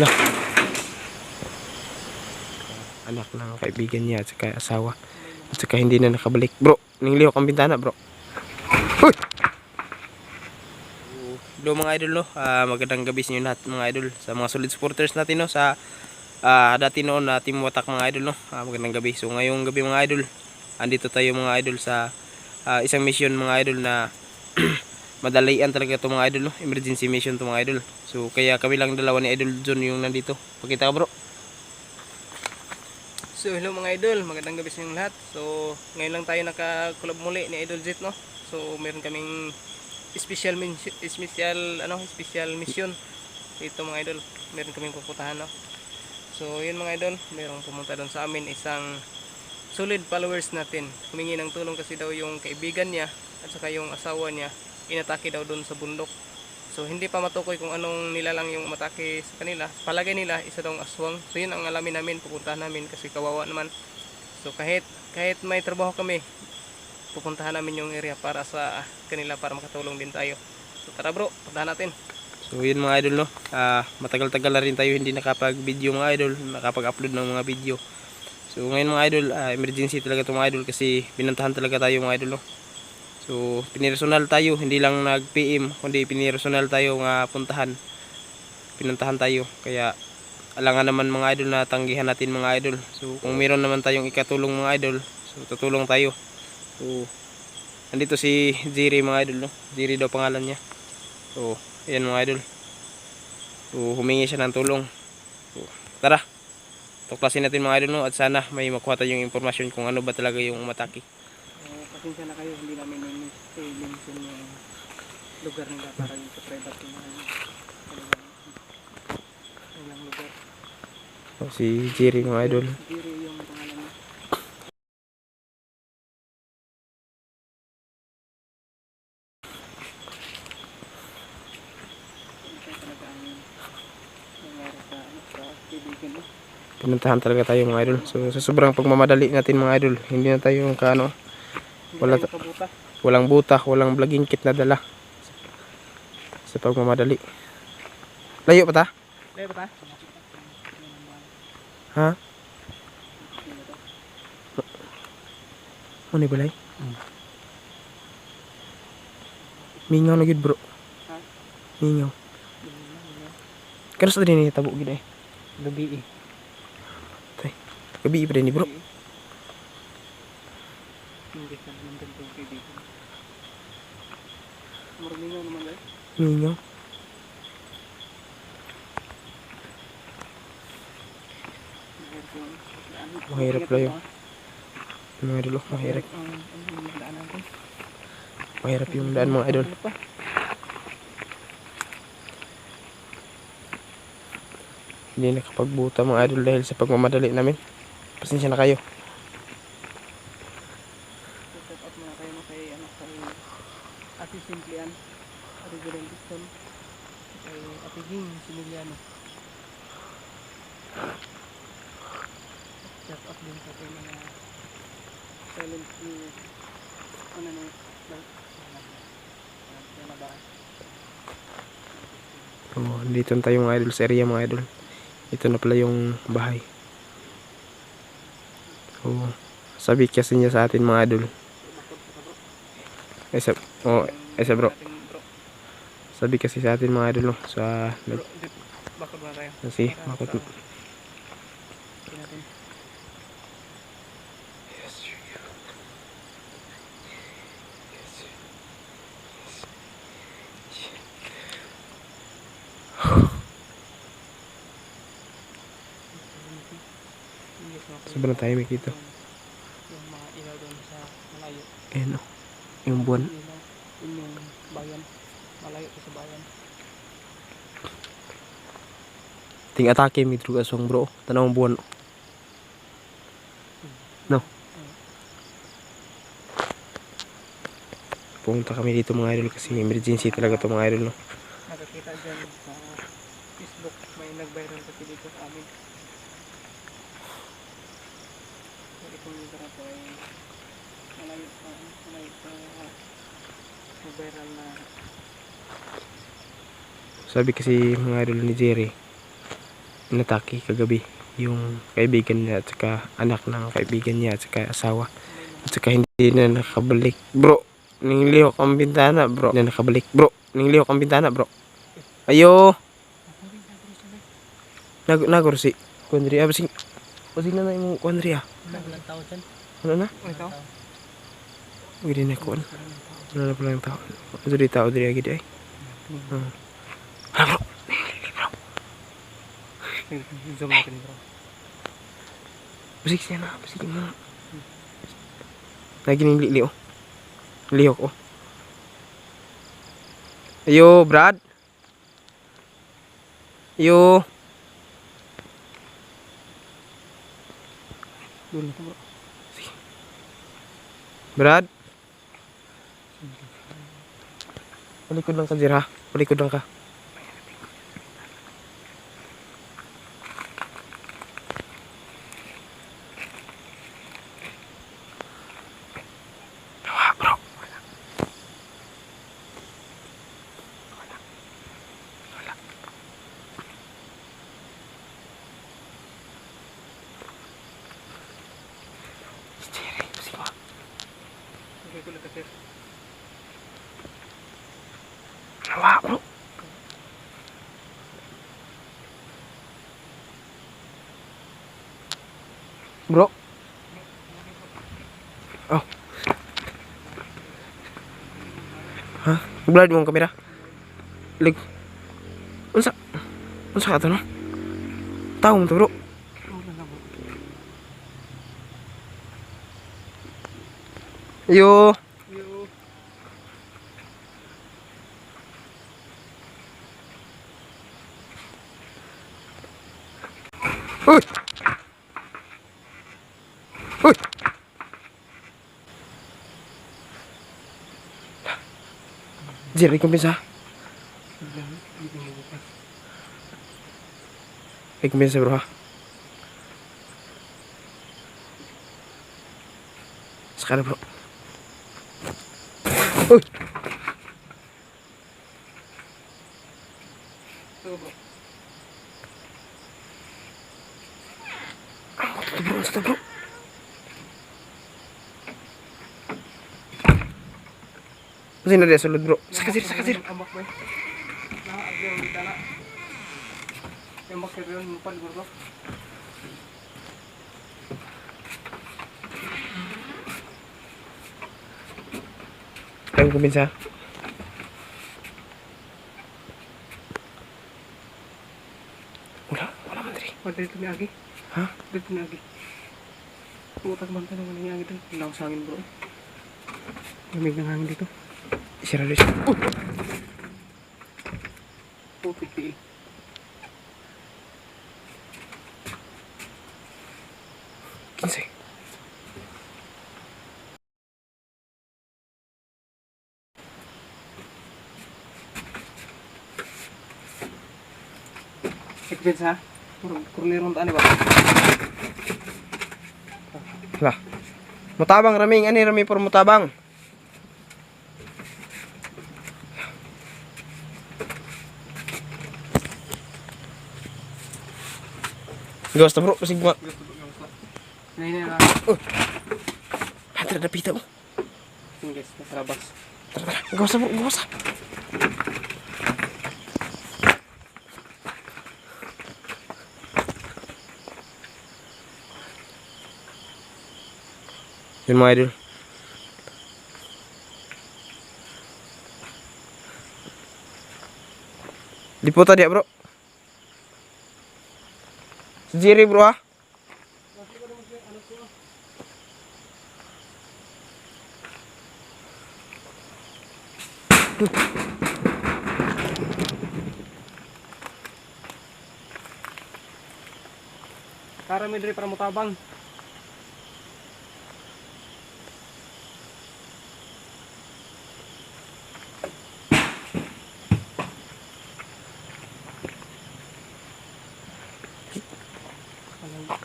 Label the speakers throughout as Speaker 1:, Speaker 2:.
Speaker 1: Na. Anak ng kaibigan niya at saka asawa. At saka hindi na nakabalik. Bro, ningliho ang bintana bro. Uy! Hello mga idol no, Ah, magandang gabi sa inyo lahat mga idol sa mga solid supporters natin no sa ah, dati noon na Team Watak mga idol no. Ah, magandang gabi. So ngayong gabi mga idol, andito tayo mga idol sa ah, isang mission mga idol na madalian talaga to mga idol no. Emergency mission to mga idol. So kaya kami lang dalawa ni Idol John yung nandito. Pakita ka bro.
Speaker 2: So hello mga idol, magandang gabi sa inyong lahat. So ngayon lang tayo naka-collab muli ni Idol Jet no. So meron kaming special special ano, special mission dito mga idol. Meron kaming pupuntahan no. So yun mga idol, merong pumunta doon sa amin isang solid followers natin. Humingi ng tulong kasi daw yung kaibigan niya at saka yung asawa niya inatake daw doon sa bundok. So hindi pa matukoy kung anong nilalang yung matake sa kanila. Palagay nila isa daw ang aswang. So yun ang alamin namin, pupuntahan namin kasi kawawa naman. So kahit kahit may trabaho kami, pupuntahan namin yung area para sa kanila para makatulong din tayo. So tara bro, puntahan natin.
Speaker 1: So yun mga idol no. Ah, matagal-tagal na rin tayo hindi nakapag-video mga idol, nakapag-upload ng mga video. So ngayon mga idol, ah, emergency talaga itong mga idol kasi binantahan talaga tayo mga idol no. So pinirersonal tayo, hindi lang nag-PM, kundi pinirersonal tayo nga puntahan. Pinuntahan tayo. Kaya alangan naman mga idol na tanggihan natin mga idol. So kung meron naman tayong ikatulong mga idol, so tutulong tayo. So nandito si Jiri mga idol no. Jiri daw pangalan niya. So ayan mga idol. So humingi siya ng tulong. So tara. Tuklasin natin mga idol no at sana may makuha tayong impormasyon kung ano ba talaga yung umatake.
Speaker 2: Uh, pasensya na kayo, hindi namin mention yung lugar nila para yung sa yung mga lugar.
Speaker 1: So, si Jiri mga idol.
Speaker 2: Siguro yung pangalan niya. Ano.
Speaker 1: Pinuntahan talaga tayo mga idol. So sa sobrang pagmamadali natin mga idol, hindi na tayo kaano, Wala walang butak, walang vlogging kit na dala. Sa pagmamadali. Layo pa ta?
Speaker 2: Dahil ba ta?
Speaker 1: Ha? Ano balay? Mingaw na gid bro.
Speaker 2: Ha?
Speaker 1: Mingaw. Kano sa din ni tabo gid eh.
Speaker 2: Gabi eh.
Speaker 1: Gabi pa din ni bro.
Speaker 2: Hindi ka naman ganito yung kaibigan. Marami naman guys.
Speaker 1: Mingaw.
Speaker 2: Mahirap
Speaker 1: lang yun. Mga idol, mahirap. Mahirap yung daan mga idol. Hindi nakapagbuta mga idol dahil sa pagmamadali namin. Pasensya na kayo.
Speaker 2: Set up muna kayo no kay ano kay Simplian. Ate Gurentiston. Kay Ate Ging Similiano. Set up din sa ating mga silent view. Ano na?
Speaker 1: Oh, dito na tayo mga idol sa area mga idol. Ito na pala yung bahay. Oh, sabi kasi niya sa atin mga idol. Ay, sa, oh, ay sa bro. Sabi kasi sa atin mga idol no, sa
Speaker 2: Bro. Bakod muna tayo.
Speaker 1: kasi sobrang tahimik dito.
Speaker 2: Yung mga ilaw doon sa malayo.
Speaker 1: Ayan oh, yung buwan. Ting atake mi drug aswang bro. Tanaw ang buwan. No. Pumunta kami dito mga idol kasi emergency talaga to mga idol no.
Speaker 2: Nakakita dyan sa Facebook. May nag-viral kasi dito sa amin. Itong lugar na to ay malayo pa. Malayo pa. Nag-viral na
Speaker 1: Sabi kasi mga idol ni Jerry, inatake kagabi yung kaibigan niya at saka anak ng kaibigan niya at saka asawa. At saka hindi na nakabalik. Bro, ninglihok ang bintana bro. Hindi na nakabalik. Bro, ninglihok ang bintana bro. Ayo! Nag nagorsi. Kuandri, ah, basing, basing na na yung kuandri ah. Ano na?
Speaker 2: Ito.
Speaker 1: Uy, di na ko. Wala na pala yung tao. Ito di tao, di agad ay. Hmm.
Speaker 2: Zoom natin bro.
Speaker 1: basig siya na, na. Lagi lili oh. Lihok oh. Ayo, Brad. Ayo.
Speaker 2: To bro.
Speaker 1: Brad. Palikod lang ka, Jir, ha? Palikod lang ka.
Speaker 2: Okay ko lang kasi.
Speaker 1: Tawa, bro. Bro. Oh. Ha? Blood mo ang kamera. Lig. Unsa? Unsa ka to no? Tao mo to, bro. Yo.
Speaker 2: Yo.
Speaker 1: Uy! Uy! Jerry, kumpisa. Ay, kumpisa bro ha. Sekarang bro. Uy!
Speaker 2: Bro.
Speaker 1: Ito bro. Kasi na sulod bro. Saka sir, saka sir.
Speaker 2: Ambak ba? Na agyo ang dala. Ambak sa yun mupad bro.
Speaker 1: Kaya kumpisa. Wala, wala man diri.
Speaker 2: Wala dito ni Agi.
Speaker 1: Ha?
Speaker 2: Dito ni Agi. Putak man ka naman ni Agi dito. Ilaw sa hangin bro. Lamig ng hangin dito.
Speaker 1: Isira dito. Uh!
Speaker 2: Putik tiil.
Speaker 1: Kinsay.
Speaker 2: Ekbens ha? Kurniron taan ba?
Speaker 1: Lah. Mutabang raming ani rami por mutabang. Ghost bro, kasi gua.
Speaker 2: Nay nay na.
Speaker 1: Hantar na pita mo.
Speaker 2: Nasa labas.
Speaker 1: Tara, tara. Ghost bro, ghost. Yun mga idol. Di po tadi bro. Si Jerry bro ah.
Speaker 2: Kara mi diri para mutabang.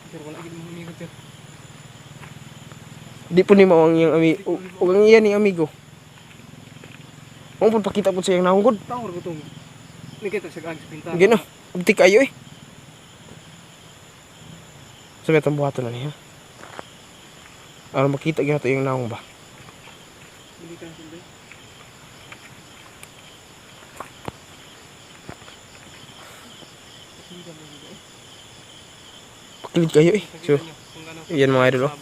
Speaker 2: Sir, wala gid mo umigot sir.
Speaker 1: Di po ni mawang yung ami o o ang iyan ni amigo. Mo pud pakita sa iyang nahunggod.
Speaker 2: Tawar ko tong. Ni kita sa gag sa bintana.
Speaker 1: Gino, abti kayo eh. Sabi itong buhato na niya. Ano makita gina to yung naong ba?
Speaker 2: Bili ka silbi.
Speaker 1: Pakilid kayo eh. So,
Speaker 2: ano
Speaker 1: yan mga idol oh.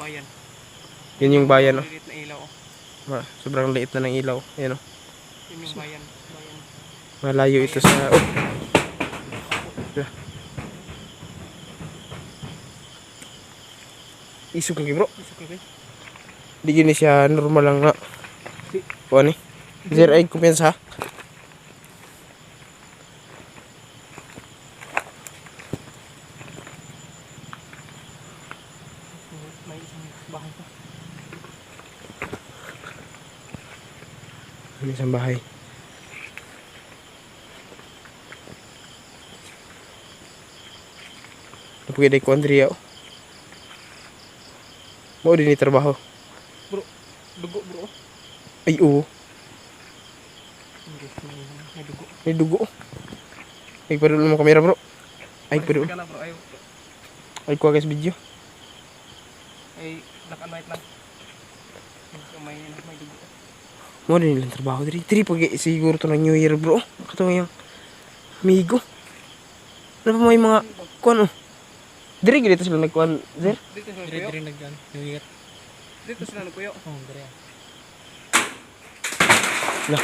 Speaker 2: Bayan.
Speaker 1: Yun yung bayan oh.
Speaker 2: Malilit na ilaw oh.
Speaker 1: Ma, sobrang liit na ng ilaw. Ayan oh.
Speaker 2: Yun yung bayan. bayan.
Speaker 1: Malayo ito sa... Oh. Isog lagi bro.
Speaker 2: Isok ba?
Speaker 1: Di gini siya normal lang nga. O ni? Zero ay kumpiyansa.
Speaker 2: May isang bahay pa.
Speaker 1: Ano isang bahay. Napagay ko Andrea oh. Mo din ni trabaho.
Speaker 2: Dugo bro.
Speaker 1: Ay oo.
Speaker 2: May dugo.
Speaker 1: May dugo. Ay pero mo kamera bro. Ay
Speaker 2: na bro. Ayaw.
Speaker 1: ay kuha guys video.
Speaker 2: Ay, black and white lang. May, may dugo.
Speaker 1: Mo din nilang trabaho diri. Diri pag siguro to ng New Year bro. Kato yung amigo. Ano pa may mga kuan oh. Diri gid sila nagkuan, sir.
Speaker 2: Dito sila
Speaker 3: Dire
Speaker 2: nagpuyo.
Speaker 3: dire nagdan. New Year.
Speaker 2: Dito sila nagpuyo.
Speaker 3: Oh, dire.
Speaker 1: Lah.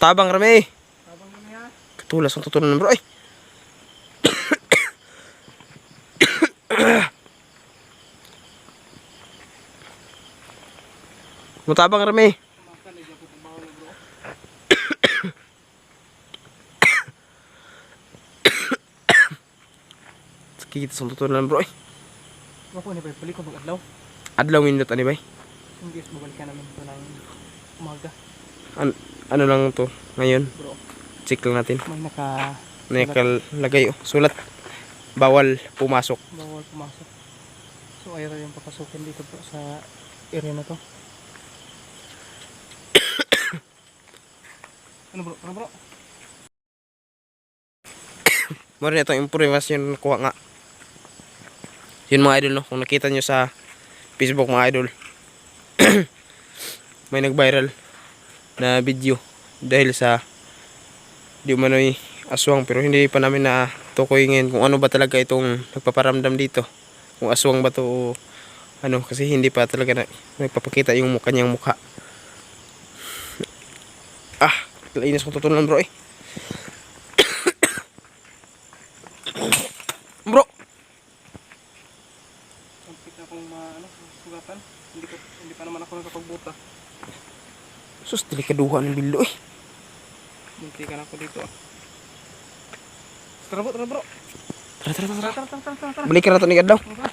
Speaker 1: Tabang rame.
Speaker 2: Habang ano yan?
Speaker 1: Katulas ang tutunan bro. Ay. Mutabang
Speaker 2: bro.
Speaker 1: Kita sa tutunan bro. Ay.
Speaker 2: Wapo ni ba? Balik ko mag-adlaw.
Speaker 1: Adlaw minute ani bay.
Speaker 2: Hindi, babalikan namin ito ng umaga.
Speaker 1: An ano lang to ngayon.
Speaker 2: Bro,
Speaker 1: Check lang natin.
Speaker 2: may naka
Speaker 1: Nakalagay oh. Sulat. Bawal pumasok.
Speaker 2: bawal pumasok. So, ayaw yung papasukin dito bro sa area na to. Ano bro? Ano bro?
Speaker 1: Mara na itong impormasyon na nakuha nga. Yun mga idol no. Kung nakita nyo sa Facebook mga idol. may nag-viral na video dahil sa di umano'y aswang pero hindi pa namin na tukoy ngayon kung ano ba talaga itong nagpaparamdam dito kung aswang ba to o ano kasi hindi pa talaga na, nagpapakita yung mukha niyang mukha ah lainis kong tutunan bro eh bro
Speaker 2: Sampit akong ma, ano, sugatan. Hindi, hindi pa naman ako nakapagbuta.
Speaker 1: sus delikaduhan ng bildo eh
Speaker 2: Hindi ka na ako dito ah. Tara bro, tara bro.
Speaker 1: tara tara
Speaker 2: tara Tara, tara, tara, tara,
Speaker 1: balik ka na to ni Gadlaw
Speaker 2: Tara.